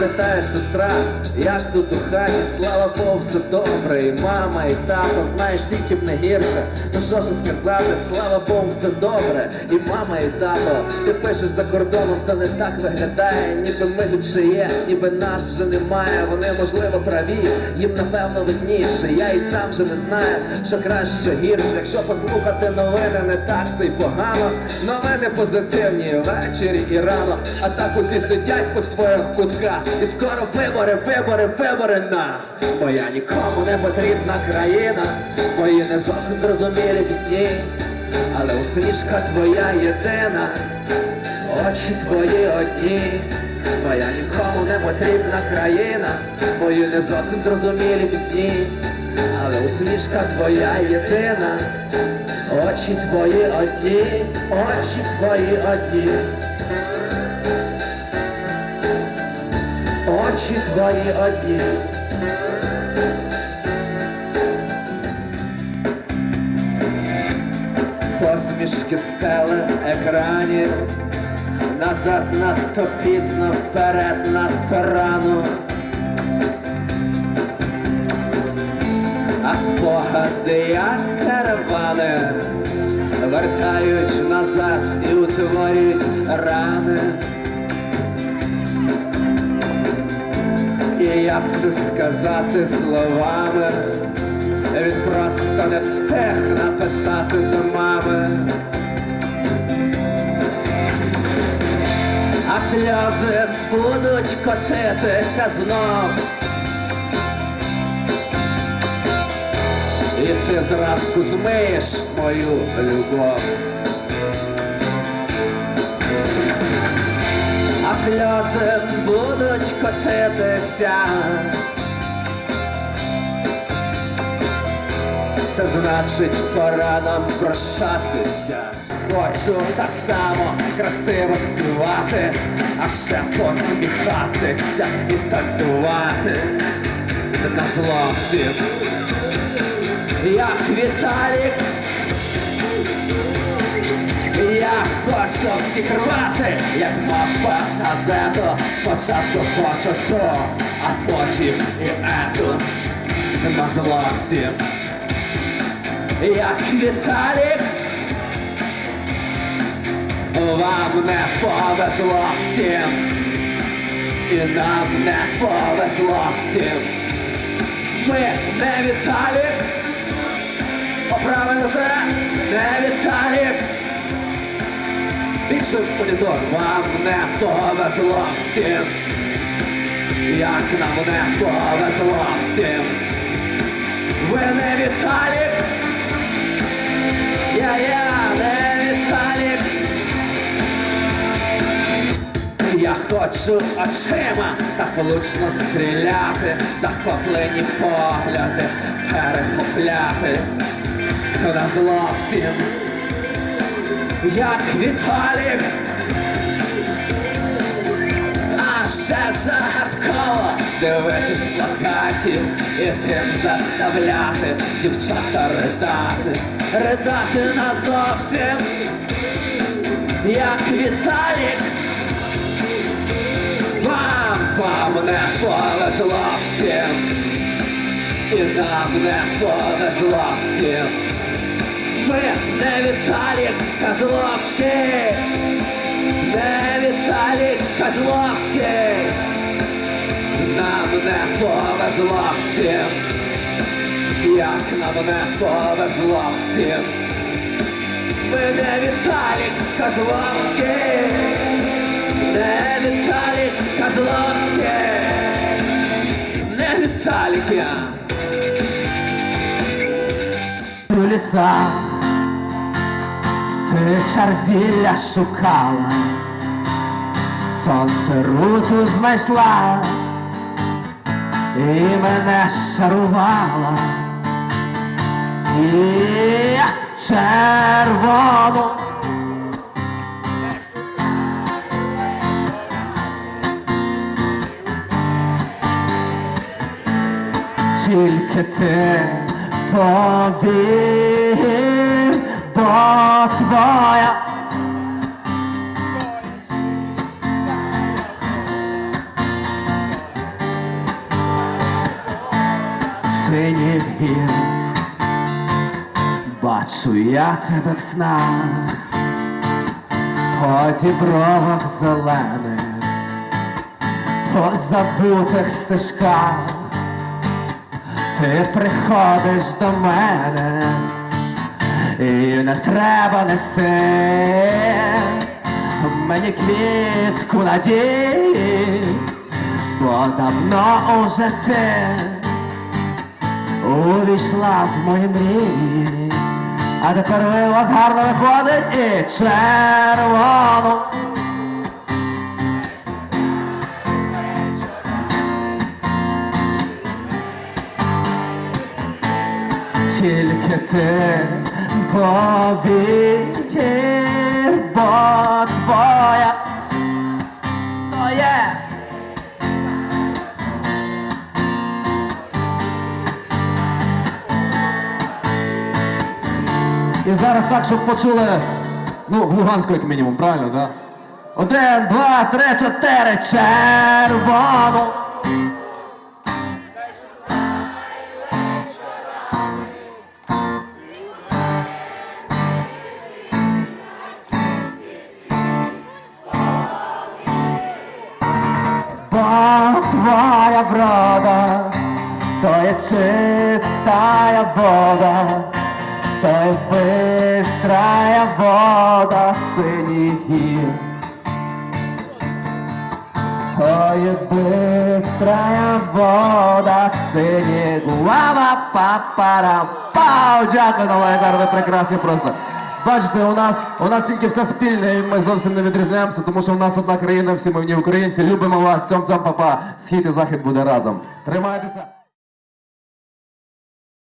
питаєш, сестра, як тут у хаті, слава Богу, все добре, і мама, і тато, знаєш, тільки б не гірше. Ну що ж сказати, слава Богу, все добре, і мама, і тато. Ти пишеш за кордоном, все не так виглядає, ніби ми тут ще є, ніби нас вже немає. Вони можливо праві, їм напевно видніше. Я і сам вже не знаю, що краще, гірше. Якщо послухати новини, не так все й погано. Новини позитивні ввечері і рано. А так усі сидять по своїх кутках. І скоро вибори, вибори, вибори на. Моя нікому не потрібна країна, мої не зовсім зрозумілі пісні. Але усмішка твоя єдина, очі твої одні. Моя нікому не потрібна країна, мої не зовсім зрозумілі пісні. Але усмішка твоя єдина, очі твої одні, очі твої одні. Очі твої одні. Посмішки стели екранів, назад надто пізно, вперед надто рано. А спогади як каравани вертають назад і утворюють рани. Як це сказати словами? Він просто не встиг написати до мами. А сльози будуть котитися знов. І ти зранку змиєш мою любов. Сльози будуть котитися. Це значить пора нам прощатися. Хочу так само красиво співати, а ще посміхатися і танцювати на зло всім. Як Віталік, хочу всіх рвати, як мапа газету. Спочатку хочу то, а потім і ету. На зло всім. Як Віталік, вам не повезло всім, і нам не повезло всім. Ми не Віталік, поправимо вже не Віталік. Більше полідор, вам не повезло всім, як нам не повезло всім. Ви не Віталік, я, я не Віталік. Я хочу очима так влучно стріляти, захоплені погляди, перехопляти на зло всім, як Віталік. А ще загадково дивитись плакатів і тим заставляти дівчата ридати, ридати назовсім, як Віталік. Вам, вам не повезло всім, і нам не повезло всім. Ми не Віталік Козловський, не Віталік Козловський, нам не повезло всім, як нам не повезло всім. Ми не Віталік Козловський, не Віталік Козловський, не Віталік я. У ти чарзілля шукала, сонце руту знайшла і мене шарувала, і червону. Тільки ти повір, бо твоя. Синів вір, бачу я тебе в снах, по дібровах зелених, по забутих стежках. Ти приходиш до мене і не треба нести мені квітку надії, бо давно уже ти увійшла в мої мрії, а тепер ви вас гарно виходить і червону. Тільки ти повір, бо твоя то є. І зараз так, щоб почули, ну, в Луганську як мінімум, правильно, так? Один, два, три, чотири, червону. Твоя то є чистая вода, то є бистрая вода синіх гір. То є бистрая вода синіх Лава папара пау Дякую, Егор, ви прекрасні просто. Бачите, у нас у нас тільки все спільне, і ми зовсім не відрізняємося, тому що у нас одна країна, всі ми в ній українці. Любимо вас, цьом цьом папа. Схід і захід буде разом. Тримайтеся.